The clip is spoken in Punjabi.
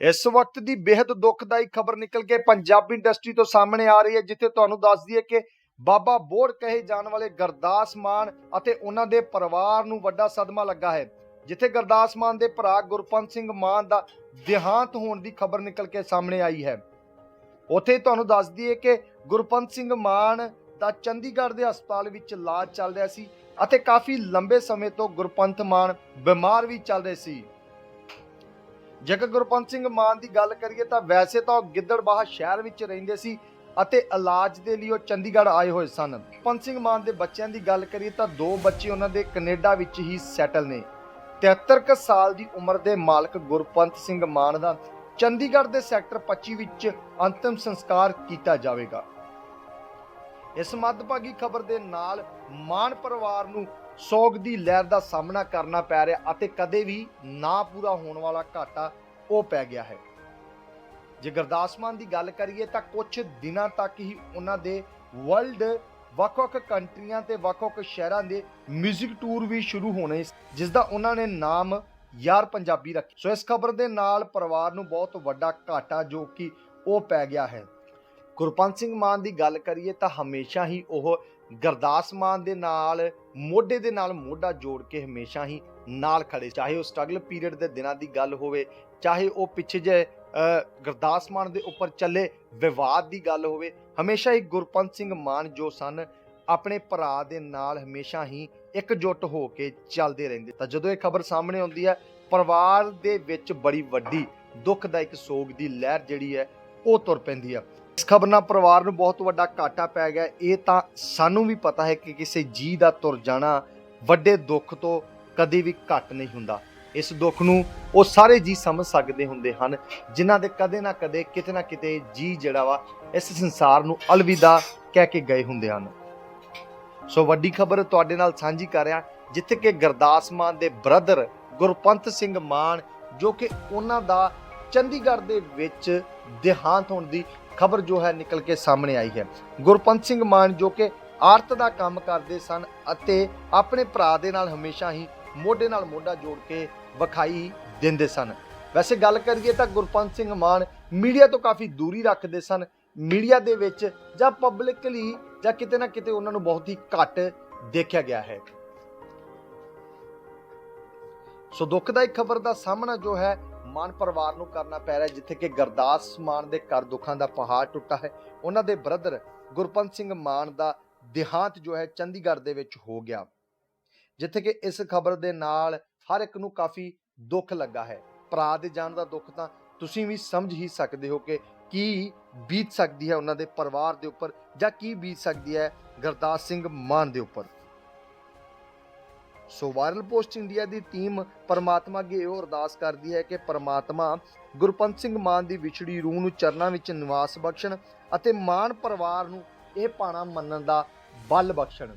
ਇਸ ਵਕਤ ਦੀ ਬੇहद ਦੁਖਦਾਈ ਖਬਰ ਨਿਕਲ ਕੇ ਪੰਜਾਬੀ ਇੰਡਸਟਰੀ ਤੋਂ ਸਾਹਮਣੇ ਆ ਰਹੀ ਹੈ, ਜਿੱਥੇ ਤੁਹਾਨੂੰ ਦੱਸ ਦਈਏ ਕਿ ਬਾਬਾ ਬੋੜ ਕਹੇ ਜਾਣ ਵਾਲੇ ਗਰਦਾਸ ਮਾਨ ਅਤੇ ਉਹਨਾਂ ਦੇ ਪਰਿਵਾਰ ਨੂੰ ਵੱਡਾ ਸਦਮਾ ਲੱਗਾ ਹੈ, ਜਿੱਥੇ ਗਰਦਾਸ ਮਾਨ ਦੇ ਭਰਾ ਗੁਰਪੰਤ ਸਿੰਘ ਮਾਨ ਦਾ ਦੇਹਾਂਤ ਹੋਣ ਦੀ ਖਬਰ ਨਿਕਲ ਕੇ ਸਾਹਮਣੇ ਆਈ ਹੈ। ਉੱਥੇ ਤੁਹਾਨੂੰ ਦੱਸ ਦਈਏ ਕਿ ਗੁਰਪੰਤ ਸਿੰਘ ਮਾਨ ਦਾ ਚੰਡੀਗੜ੍ਹ ਦੇ ਹਸਪਤਾਲ ਵਿੱਚ ਇਲਾਜ ਚੱਲ ਰਿਹਾ ਸੀ ਅਤੇ ਕਾਫੀ ਲੰਬੇ ਸਮੇਂ ਤੋਂ ਗੁਰਪੰਤ ਮਾਨ ਬਿਮਾਰ ਵੀ ਚੱਲ ਰਹੇ ਸੀ। ਜੇਕਰ ਗੁਰਪੰਤ ਸਿੰਘ ਮਾਨ ਦੀ ਗੱਲ ਕਰੀਏ ਤਾਂ ਵੈਸੇ ਤਾਂ ਉਹ ਗਿੱਦੜਬਾਹਾ ਸ਼ਹਿਰ ਵਿੱਚ ਰਹਿੰਦੇ ਸੀ ਅਤੇ ਇਲਾਜ ਦੇ ਲਈ ਉਹ ਚੰਡੀਗੜ੍ਹ ਆਏ ਹੋਏ ਸਨ। ਪੰਤ ਸਿੰਘ ਮਾਨ ਦੇ ਬੱਚਿਆਂ ਦੀ ਗੱਲ ਕਰੀਏ ਤਾਂ ਦੋ ਬੱਚੇ ਉਹਨਾਂ ਦੇ ਕੈਨੇਡਾ ਵਿੱਚ ਹੀ ਸੈਟਲ ਨੇ। 73 ਕੁ ਸਾਲ ਦੀ ਉਮਰ ਦੇ ਮਾਲਕ ਗੁਰਪੰਤ ਸਿੰਘ ਮਾਨ ਦਾ ਚੰਡੀਗੜ੍ਹ ਦੇ ਸੈਕਟਰ 25 ਵਿੱਚ ਅੰਤਿਮ ਸੰਸਕਾਰ ਕੀਤਾ ਜਾਵੇਗਾ। ਇਸ ਮੱਦਭਾਗੀ ਖਬਰ ਦੇ ਨਾਲ ਮਾਨ ਪਰਿਵਾਰ ਨੂੰ ਸੋਗ ਦੀ ਲਹਿਰ ਦਾ ਸਾਹਮਣਾ ਕਰਨਾ ਪੈ ਰਿਹਾ ਅਤੇ ਕਦੇ ਵੀ ਨਾ ਪੂਰਾ ਹੋਣ ਵਾਲਾ ਘਾਟਾ ਉਹ ਪੈ ਗਿਆ ਹੈ। ਜੇ ਗੁਰਦਾਸ ਮਾਨ ਦੀ ਗੱਲ ਕਰੀਏ ਤਾਂ ਕੁਝ ਦਿਨਾਂ ਤੱਕ ਹੀ ਉਹਨਾਂ ਦੇ ਵਰਲਡ ਵੱਖ-ਵੱਖ ਕੰਟਰੀਆਂ ਤੇ ਵੱਖ-ਵੱਖ ਸ਼ਹਿਰਾਂ ਦੇ 뮤직 ਟੂਰ ਵੀ ਸ਼ੁਰੂ ਹੋਣੇ ਜਿਸ ਦਾ ਉਹਨਾਂ ਨੇ ਨਾਮ ਯਾਰ ਪੰਜਾਬੀ ਰੱਖਿਆ। ਸੋ ਇਸ ਖਬਰ ਦੇ ਨਾਲ ਪਰਿਵਾਰ ਨੂੰ ਬਹੁਤ ਵੱਡਾ ਘਾਟਾ ਜੋ ਕਿ ਉਹ ਪੈ ਗਿਆ ਹੈ। ਗੁਰਪੰਤ ਸਿੰਘ ਮਾਨ ਦੀ ਗੱਲ ਕਰੀਏ ਤਾਂ ਹਮੇਸ਼ਾ ਹੀ ਉਹ ਗਰਦਾਸ ਮਾਨ ਦੇ ਨਾਲ, ਮੋਢੇ ਦੇ ਨਾਲ ਮੋਢਾ ਜੋੜ ਕੇ ਹਮੇਸ਼ਾ ਹੀ ਨਾਲ ਖੜੇ। ਚਾਹੇ ਉਹ ਸਟਰਗਲ ਪੀਰੀਅਡ ਦੇ ਦਿਨਾਂ ਦੀ ਗੱਲ ਹੋਵੇ, ਚਾਹੇ ਉਹ ਪਿੱਛੇ ਜੇ ਗਰਦਾਸ ਮਾਨ ਦੇ ਉੱਪਰ ਚੱਲੇ ਵਿਵਾਦ ਦੀ ਗੱਲ ਹੋਵੇ, ਹਮੇਸ਼ਾ ਹੀ ਗੁਰਪੰਤ ਸਿੰਘ ਮਾਨ ਜੋ ਸਨ, ਆਪਣੇ ਭਰਾ ਦੇ ਨਾਲ ਹਮੇਸ਼ਾ ਹੀ ਇਕਜੁੱਟ ਹੋ ਕੇ ਚੱਲਦੇ ਰਹਿੰਦੇ। ਤਾਂ ਜਦੋਂ ਇਹ ਖਬਰ ਸਾਹਮਣੇ ਆਉਂਦੀ ਹੈ, ਪਰਿਵਾਰ ਦੇ ਵਿੱਚ ਬੜੀ ਵੱਡੀ ਦੁੱਖ ਦਾ ਇੱਕ ਸੋਗ ਦੀ ਲਹਿਰ ਜਿਹੜੀ ਹੈ, ਉਹ ਤੁਰ ਪੈਂਦੀ ਹੈ। ਇਸ ਖਬਰ ਨਾਲ ਪਰਿਵਾਰ ਨੂੰ ਬਹੁਤ ਵੱਡਾ ਘਾਟਾ ਪੈ ਗਿਆ। ਇਹ ਤਾਂ ਸਾਨੂੰ ਵੀ ਪਤਾ ਹੈ ਕਿ ਕਿਸੇ ਜੀ ਦਾ ਤੁਰ ਜਾਣਾ ਵੱਡੇ ਦੁੱਖ ਤੋਂ ਕਦੇ ਵੀ ਘੱਟ ਨਹੀਂ ਹੁੰਦਾ। ਇਸ ਦੁੱਖ ਨੂੰ ਉਹ ਸਾਰੇ ਜੀ ਸਮਝ ਸਕਦੇ ਹੁੰਦੇ ਹਨ, ਜਿਨ੍ਹਾਂ ਦੇ ਕਦੇ ਨਾ ਕਦੇ, ਕਿਤੇ ਨਾ ਕਿਤੇ ਜੀ ਜਿਹੜਾ ਵਾ, ਇਸ ਸੰਸਾਰ ਨੂੰ ਅਲਵਿਦਾ ਕਹਿ ਕੇ ਗਏ ਹੁੰਦੇ ਹਨ। ਸੋ ਵੱਡੀ ਖਬਰ ਤੁਹਾਡੇ ਨਾਲ ਸਾਂਝੀ ਕਰ ਰਿਹਾ, ਜਿੱਥੇ ਕਿ ਗਰਦਾਸ ਮਾਨ ਦੇ ਬ੍ਰਦਰ ਗੁਰਪੰਤ ਸਿੰਘ ਮਾਨ, ਜੋ ਕਿ ਉਹਨਾਂ ਦਾ ਚੰਡੀਗੜ੍ਹ ਦੇ ਵਿੱਚ ਦੇਹਾਂਤ ਹੋਣ ਦੀ ਖਬਰ ਜੋ ਹੈ ਨਿਕਲ ਕੇ ਸਾਹਮਣੇ ਆਈ ਹੈ। ਗੁਰਪੰਤ ਸਿੰਘ ਮਾਨ ਜੋ ਕਿ ਆਰਤ ਦਾ ਕੰਮ ਕਰਦੇ ਸਨ ਅਤੇ ਆਪਣੇ ਭਰਾ ਦੇ ਨਾਲ ਹਮੇਸ਼ਾ ਹੀ ਮੋਢੇ ਨਾਲ ਮੋਢਾ ਜੋੜ ਕੇ ਵਿਖਾਈ ਦਿੰਦੇ ਸਨ। ਵੈਸੇ ਗੱਲ ਕਰੀਏ ਤਾਂ ਗੁਰਪੰਤ ਸਿੰਘ ਮਾਨ ਮੀਡੀਆ ਤੋਂ ਕਾਫੀ ਦੂਰੀ ਰੱਖਦੇ ਸਨ। ਮੀਡੀਆ ਦੇ ਵਿੱਚ ਜਾਂ ਪਬਲਿਕਲੀ ਜਾਂ ਕਿਤੇ ਨਾ ਕਿਤੇ ਉਹਨਾਂ ਨੂੰ ਬਹੁਤ ਹੀ ਘੱਟ ਦੇਖਿਆ ਗਿਆ ਹੈ। ਸੋ ਦੁੱਖਦਾਇਕ ਖਬਰ ਦਾ ਸਾਹਮਣਾ ਜੋ ਹੈ ਮਾਨ ਪਰਿਵਾਰ ਨੂੰ ਕਰਨਾ ਪੈ ਰਿਹਾ ਜਿੱਥੇ ਕਿ ਗਰਦਾਸ ਮਾਨ ਦੇ ਘਰ ਦੁੱਖਾਂ ਦਾ ਪਹਾੜ ਟੁੱਟਾ ਹੈ। ਉਹਨਾਂ ਦੇ ਬ੍ਰਦਰ ਗੁਰਪੰਤ ਸਿੰਘ ਮਾਨ ਦਾ ਦੇਹਾਂਤ ਜੋ ਹੈ ਚੰਡੀਗੜ੍ਹ ਦੇ ਵਿੱਚ ਹੋ ਗਿਆ। ਜਿੱਥੇ ਕਿ ਇਸ ਖਬਰ ਦੇ ਨਾਲ ਹਰ ਇੱਕ ਨੂੰ ਕਾਫੀ ਦੁੱਖ ਲੱਗਾ ਹੈ। ਭਰਾ ਦੇ ਜਾਣ ਦਾ ਦੁੱਖ ਤਾਂ ਤੁਸੀਂ ਵੀ ਸਮਝ ਹੀ ਸਕਦੇ ਹੋ ਕਿ ਕੀ ਬੀਤ ਸਕਦੀ ਹੈ ਉਹਨਾਂ ਦੇ ਪਰਿਵਾਰ ਦੇ ਉੱਪਰ ਜਾਂ ਕੀ ਬੀਤ ਸਕਦੀ ਹੈ ਗਰਦਾਸ ਸਿੰਘ ਮਾਨ ਦੇ ਉੱਪਰ। ਸੋ ਵਾਇਰਲ ਪੋਸਟ ਇੰਡੀਆ ਦੀ ਟੀਮ ਪਰਮਾਤਮਾ ਅੱਗੇ ਇਹ ਅਰਦਾਸ ਕਰਦੀ ਹੈ ਕਿ ਪਰਮਾਤਮਾ ਗੁਰਪੰਤ ਸਿੰਘ ਮਾਨ ਦੀ ਵਿਛੜੀ ਰੂਹ ਨੂੰ ਚਰਨਾਂ ਵਿੱਚ ਨਿਵਾਸ ਬਖਸ਼ਣ ਅਤੇ ਮਾਨ ਪਰਿਵਾਰ ਨੂੰ ਇਹ ਪਾਣਾ ਮੰਨਣ ਦਾ ਬਲ ਬਖਸ਼ਣ।